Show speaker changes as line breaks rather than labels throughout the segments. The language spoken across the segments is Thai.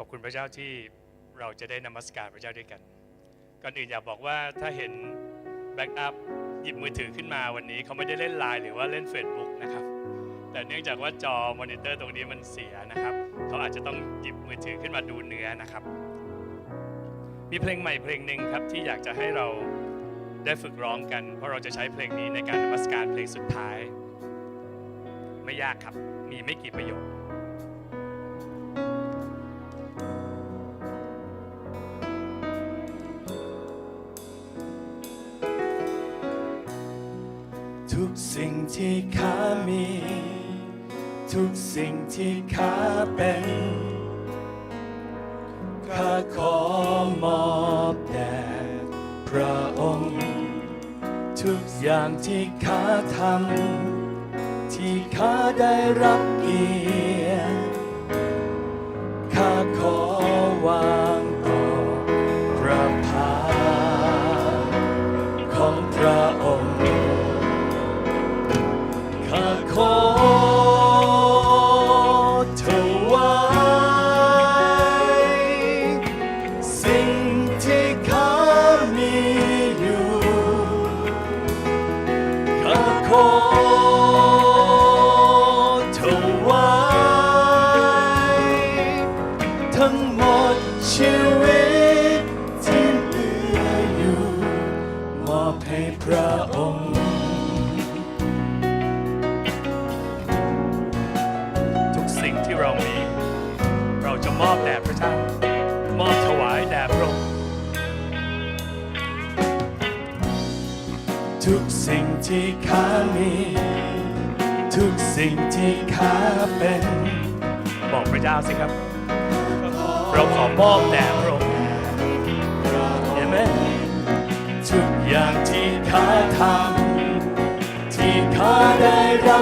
ขอบคุณพระเจ้าที่เราจะได้นมัสการพระเจ้าด้วยกันก่อนอื่นอยากบอกว่าถ้าเห็นแบ็กอัพหยิบมือถือขึ้นมาวันนี้เขาไม่ได้เล่นไลน์หรือว่าเล่น Facebook นะครับ แต่เนื่องจากว่าจอมอนิเตอร์ตรงนี้มันเสียนะครับ เขาอาจจะต้องหยิบมือถือขึ้นมาดูเนื้อนะครับ มีเพลงใหม่เพลงหนึ่งครับที่อยากจะให้เราได้ฝึกร้องกัน เพราะเราจะใช้เพลงนี้ในการนมัสการเพลงสุดท้าย ไม่ยากครับมีไม่กี่ประโยค
ที่ข้าเป็นข้าขอมอบแด่พระองค์ ทุกอย่างที่ข้าทำที่ข้าได้รับเกียรติข้าขอวาง ได้รั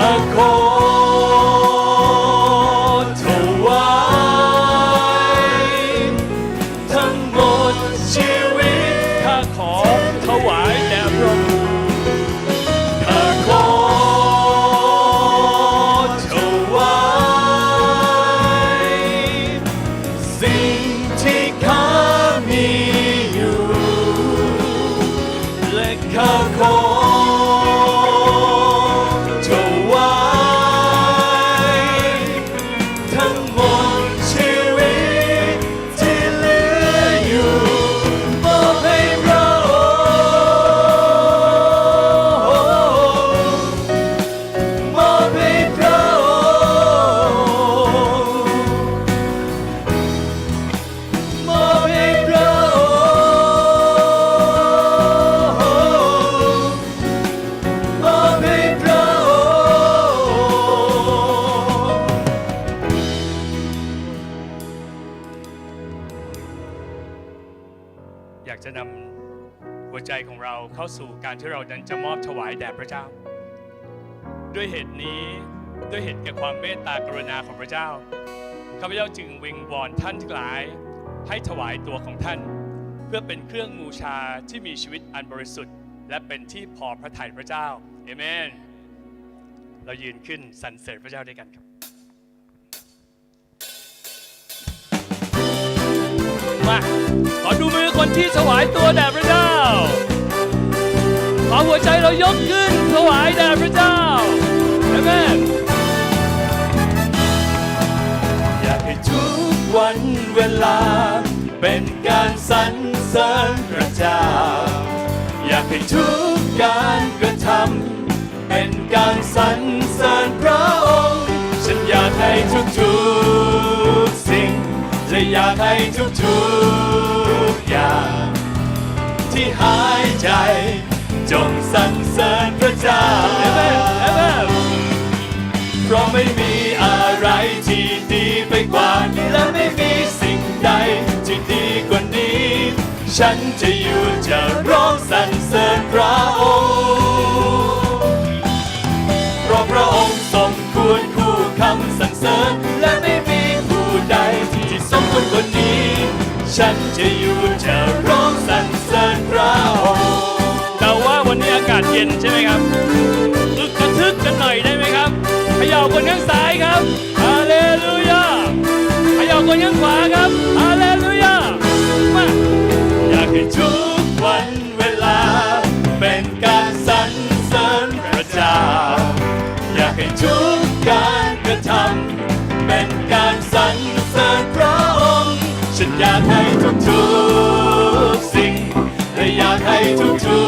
อ
ยู่ ด้
วยเหตุนี้ด้วย
เหตุแก่ความเมตตากรุณาของพระเจ้าข้าพเจ้าจึงวิงวอนท่านทั้งหลาย ให้ถวายตัวของท่าน เพื่อเป็นเครื่องบูชาที่มีชีวิตอันบริสุทธิ์ และเป็นที่พอพระทัยพระเจ้าเอเมน เรายืนขึ้นสรรเสริญพระเจ้าด้วยกันครับ มาขอดูมือคนที่ถวายตัวแด่พระเจ้าขอหัวใจเรายกขึ้นถวายแด่พระเจ้า เอเมน
อยากให้ทุกวันเวลา เป็นการสรรเสริญพระเจ้า อยากให้ทุกการกระทำเป็นการสรรเสริญพระองค์ ฉันอยากให้ทุกๆสิ่ง และอยากให้ทุกๆอย่าง ที่หายใจ จงสรรเสริญพระเจ้า
เพ
ราะไม่มีอะไรที่ดีไปกว่านี้และไม่มีสิ่งใดที่ดีกว่านี้ ฉันจะอยู่จะร้องสรรเสริญพระองค์เพราะพระองค์ทรงควรคู่คำสรรเสริญและไม่มีผู้ใดที่สมควรกว่านี้ ฉันจะอยู่จะร้องสรรเสริญพระองค์
เราว่าวันนี้อากาศเย็นใช่ไหมครับาคนข้างซ้ายครับฮาเลลูยาเขย่าคนข้างขวาครับฮาเลลูยามา
อยากให้ทุกวันเวลา เป็นการสรรเสริญพระเจ้า อยากให้ทุกการกระทำเป็นการสรรเสริญพระองค์ ฉันอยากให้ทุกๆสิ่งและอยากให้ทุกทุ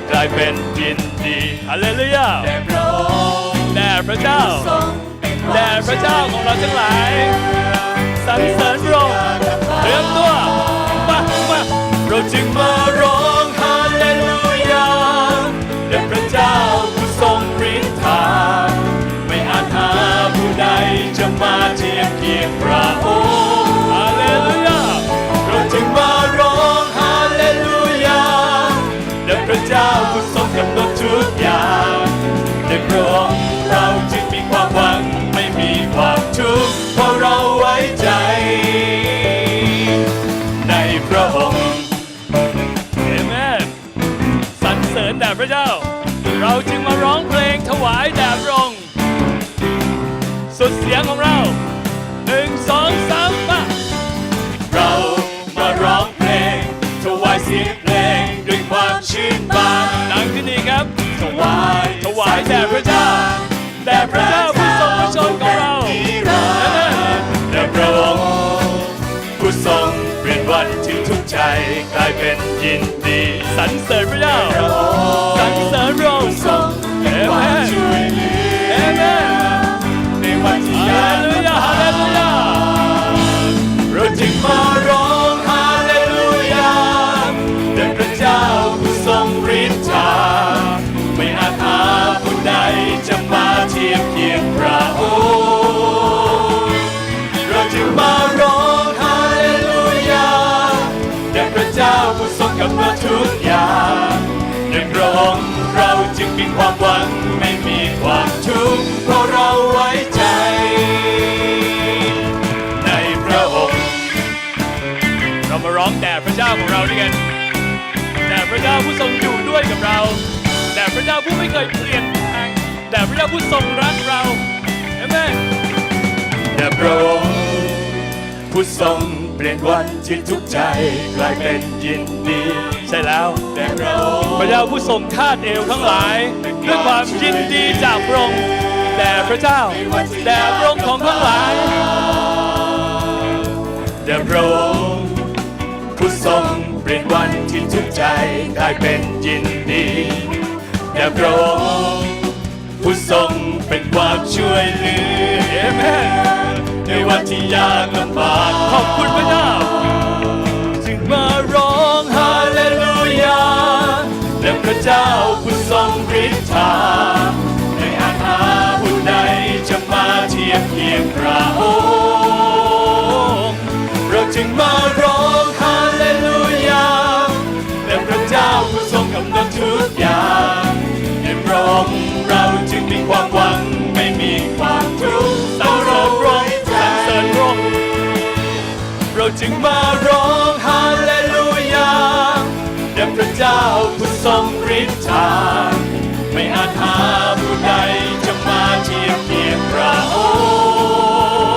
กข์ใจกลายเป็นยินดี
ฮาเลลูยา
แด่พระองค์
แด่พระเจ้า
ทรงเป็นวัน
แด่พระเจ้าของเราทั้งหลาย พระเจ้า
เราจึงมาร้องเพ
ลงถวายแด่พระองค์สุดเสียงของเราหนึ่งสองสามมา
เรามาร้องเพลง ถวายเสียงเพลงด้วยความชื่นบาน
ดังขึ้นอีกครับ
ถวาย
ถวายแด่พระเจ้าแด่พระเจ้าผู้ทรงพระชนของเรา
ผู้ทรงเปลี่ยนวันที่ทุกข์ใจกลายเป็นยินดี
สรรเสริญพระเจ้า
พระองค์
สรรเสริญพระองค์า
ของเราด้วยกันแต่พระ
เจ้าผู้ทร
งอยู่ด้วยกั
บเรา แต่พระเจ้าผู้ไม่เคยเปลี่ยนแปลงแต่พระเจ้าผู้ทรงรักเราเอเมน
แต่พระองค์ผู้ทรงเปลี่ยนวันที่ทุกใจกลายเป็นยินดี
ใช่แล้ว
แต่พระองค์
พระเจ้าผู้ทรงทาดเอวทั้งหลายด้วยความยินดีจากพระองค์แต่พระเจ้าแต่พระองค์ของทั้งหลาย
แต่พระองค์ ทรงเปลี่ยนวันที่ทุกใจกลายเป็นยินดีแต่พระองค์ผู้ทรงเป็นความช่วยเหลือ
เอเมน
ในวันที่ยากลำบาก
ขอบคุณพระเจ้าจึงมาร้อง
ฮาเลลูยาและพระเจ้าผู้ทรงฤทธาในอาณาผู้ใดจะมาเทียบเคียงพระองค์ ความหวังไม่มีความทุกข์
สรรเสริญพระองสรรเสริญระอง
เราจึงมาร้องฮาเลลูยาแด่พระเจ้าผู้ทรงฤทธาไม่อาจหาผู้ใดจะมาเทียบเคียงพระอ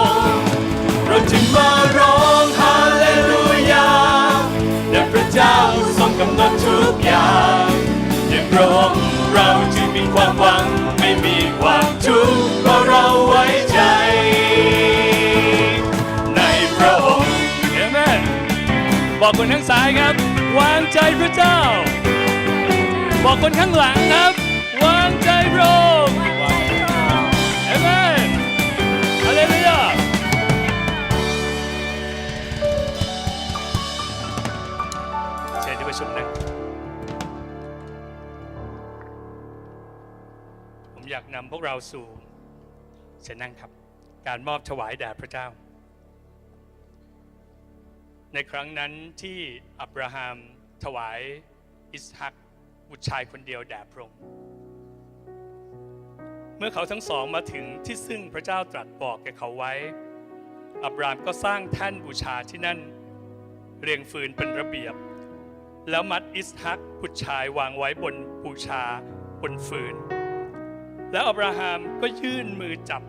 งค์เราจึงมาร้องฮาเลลูยาแด่พระเจ้าผู้ทรงกำหนดทุกอย่างในพระองค์เราจึงมีความหวัง ม่มีความทุกข์เพราะเราไว้ใจ ในพระองค์
เอเมนบอกคนข้างซ้ายครับ วางใจพระเจ้า บอกคนข้างหลังครับ วางใจพระองค์ำพวกเราสู่เชิญนั่งครับ การมอบถวายแด่พระเจ้า ในครั้งนั้นที่อับราฮัมถวายอิสฮักบุตรชายคนเดียวแด่พระองค์เมื่อเขาทั้งสองมาถึงที่ซึ่งพระเจ้าตรัสบอกแก่เขาไว้ อับรามก็สร้างแท่นบูชาที่นั่น เรียงฟืนเป็นระเบียบ แล้วมัดอิสฮักบุตรชายวางไว้บนบูชาบนฟืน แล้วอับราฮัมก็ยื่นมือจับ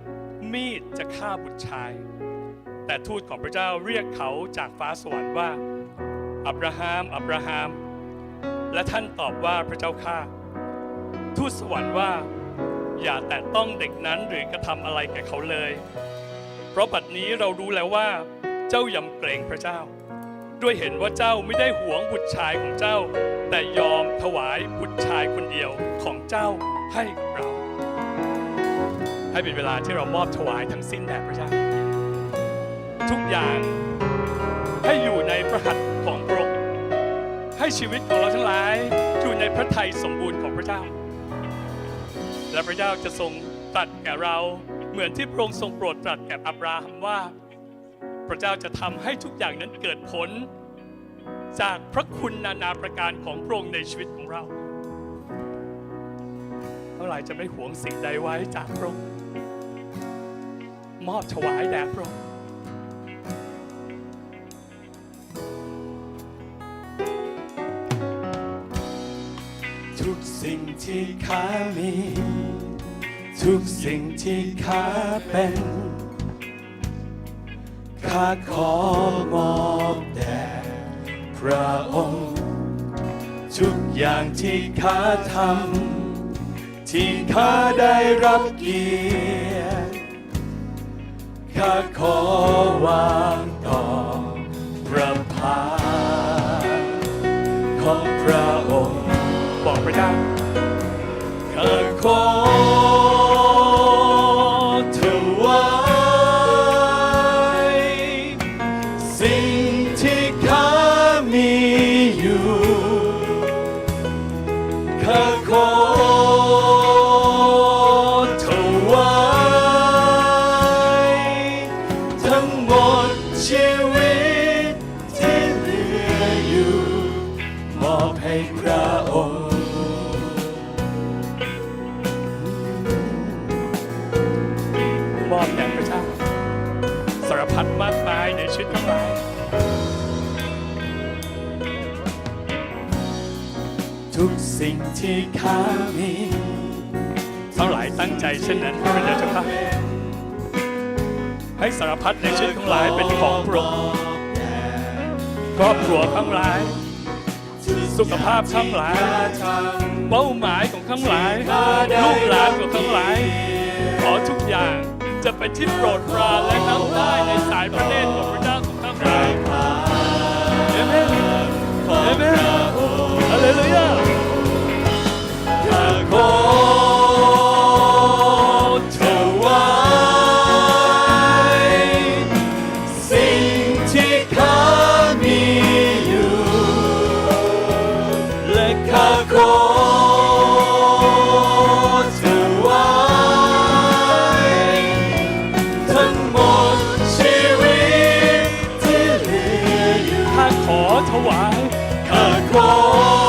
มีดจะฆ่าบุตรชาย แต่ทูตของพระเจ้าเรียกเขาจากฟ้าสวรรค์ว่า อับราฮัมอับราฮัมและท่านตอบว่าพระเจ้าข้าทูตสวรรค์ว่า อย่าแตะต้องเด็กนั้นหรือกระทำอะไรแก่เขาเลย เพราะบัดนี้เรารู้แล้วว่า เจ้ายำเกรงพระเจ้า ด้วยเห็นว่าเจ้าไม่ได้หวงบุตรชายของเจ้า แต่ยอมถวายบุตรชายคนเดียวของเจ้าให้กับเรา ให้เป็นเวลาที่เรามอบถวายทั้งสิ้นแด่พระเจ้า ทุกอย่างให้อยู่ในพระหัตถ์ของพระองค์ให้ชีวิตของเราทั้งหลายอยู่ในพระทัยสมบูรณ์ของพระเจ้า และพระเจ้าจะทรงตรัสแก่เราเหมือนที่พระองค์ทรงโปรดตรัสแก่อับราฮัมว่า พระเจ้าจะทำให้ทุกอย่างนั้นเกิดผล จากพระคุณนานาประการของพระองค์ในชีวิตของเราเท่าไหร่จะไม่หวงสิ่งใดไว้จากพระองค์ มอบถวายแด่พระองค์
ทุกสิ่งที่ข้ามี ทุกสิ่งที่ข้าเป็นข้าขอมอบแด่พระองค์ ทุกอย่างที่ข้าทำที่ข้าได้รับเกียรติ ข้าขอวางต่อพระพาของพระองค์
บอกพระเจ้า
ข้าขอถวายสิ่งที่ข้ามีอยู่ข้าขอ ทุ
ก
สิ่งที่ที่ข้ามี
ทั้งหลายตั้งใจเช่นนั้นพระเจ้าค่ะให้สารพัดในชีวิตของหลายเป็นของพระองค์ครอบครัวทั้งหลาย สุขภาพทั้งหลาย เป้าหมายของทั้งหลาย ลูกหลานของทั้งหลาย ขอทุกอย่างจะเป็นที่โปรดปรานและนับได้ในสายพระเนตรของพระเจ้าของทั้งหลายเอเมนเอเมนฮาเลลูยา
ขอถวายข้าขอ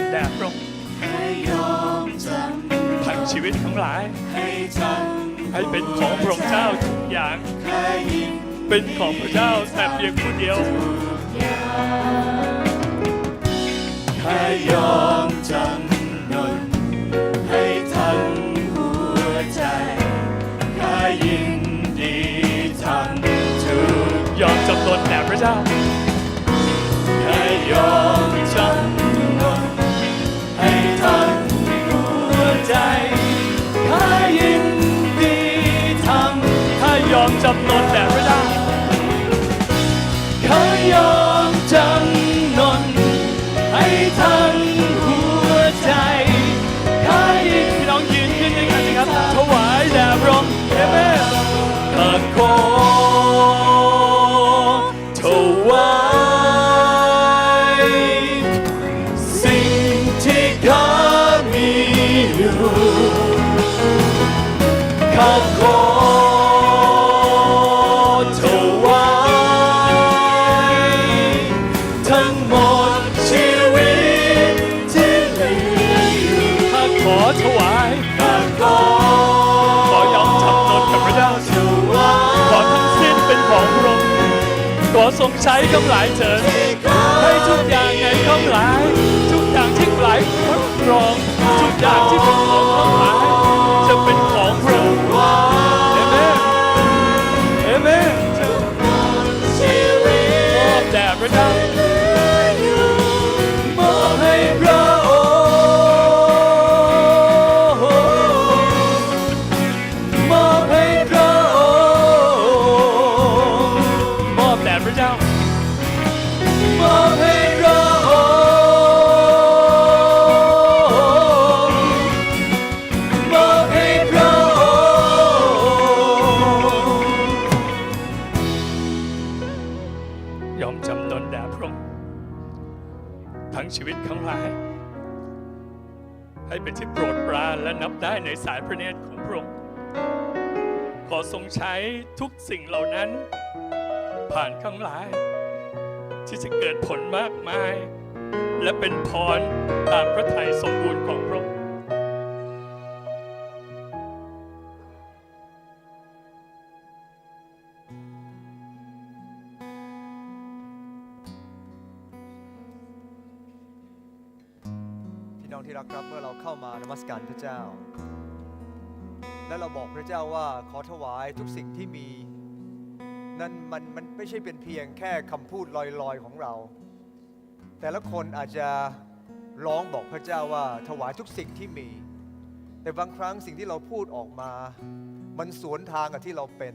นน
แด่พระองค์
ให้ยอมจ
ทั้งชีวิตทั้งหลายำ
ให้ทั้ง
ให้เป็นของพระองค์เจ้าทุกอย่าง
ข้ายิน
เป็นของพระเจ้าแต่เพียงผู้เดียว
ข้ายอม
มจำนนแด่พระเจ้า
ข้ายอมจำนนให้ทั้งหัวใจข้ายิน
พี่
น้
องยืนขึ้นด้วยกันนะครับถวายแด่พระองค์เอเมน
ข้าขอถวายสิ่งที่ข้ามีอยู่ข้าขอ
ใช้คำหลายเถิดให้ทุกอย่างในคำหลายทุกอย่างที่หลครอบครองทุกอย่างที่เป็นของคำหลายจะเป็นของพระองค์เอเมนเอเมน
ชีวิต
มอบแด่พระเจ้า ทุกสิ่งเหล่านั้น ผ่านข้างหลาย ที่จะเกิดผลมากมาย และเป็นพรตามพระทัยสมบูรณ์ของพระองค์
พี่น้องที่รักครับเมื่อเราเข้ามานมัสการพระเจ้า และเราบอกพระเจ้าว่าขอถวายทุกสิ่งที่มี นั้นมันมันไม่ใช่เป็นเพียงแค่คำพูดลอยๆของเรา แต่ละคนอาจจะร้องบอกพระเจ้าว่าถวายทุกสิ่งที่มี แต่บางครั้งสิ่งที่เราพูดออกมา มันสวนทางกับที่เราเป็น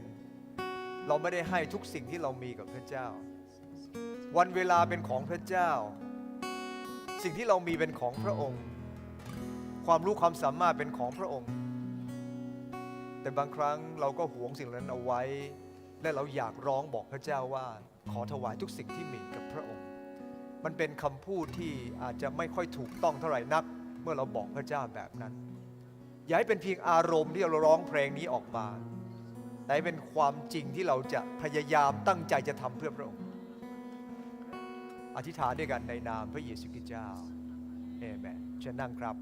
เราไม่ได้ให้ทุกสิ่งที่เรามีกับพระเจ้า วันเวลาเป็นของพระเจ้า สิ่งที่เรามีเป็นของพระองค์ ความรู้ความสามารถเป็นของพระองค์ แต่บางครั้งเราก็หวงสิ่งเหล่านั้นเอาไว้ และเราอยากร้องบอกพระเจ้าว่า ขอถวายทุกสิ่งที่มีกับพระองค์ มันเป็นคำพูดที่อาจจะไม่ค่อยถูกต้องเท่าไหร่นัก เมื่อเราบอกพระเจ้าแบบนั้น อย่าให้เป็นเพียงอารมณ์ที่เราร้องเพลงนี้ออกมาแต่ให้เป็นความจริงที่เราจะพยายามตั้งใจจะทำเพื่อพระองค์ อธิษฐานด้วยกันในนามพระเยซูคริสต์เจ้าเอเมนเชิญนั่งครับ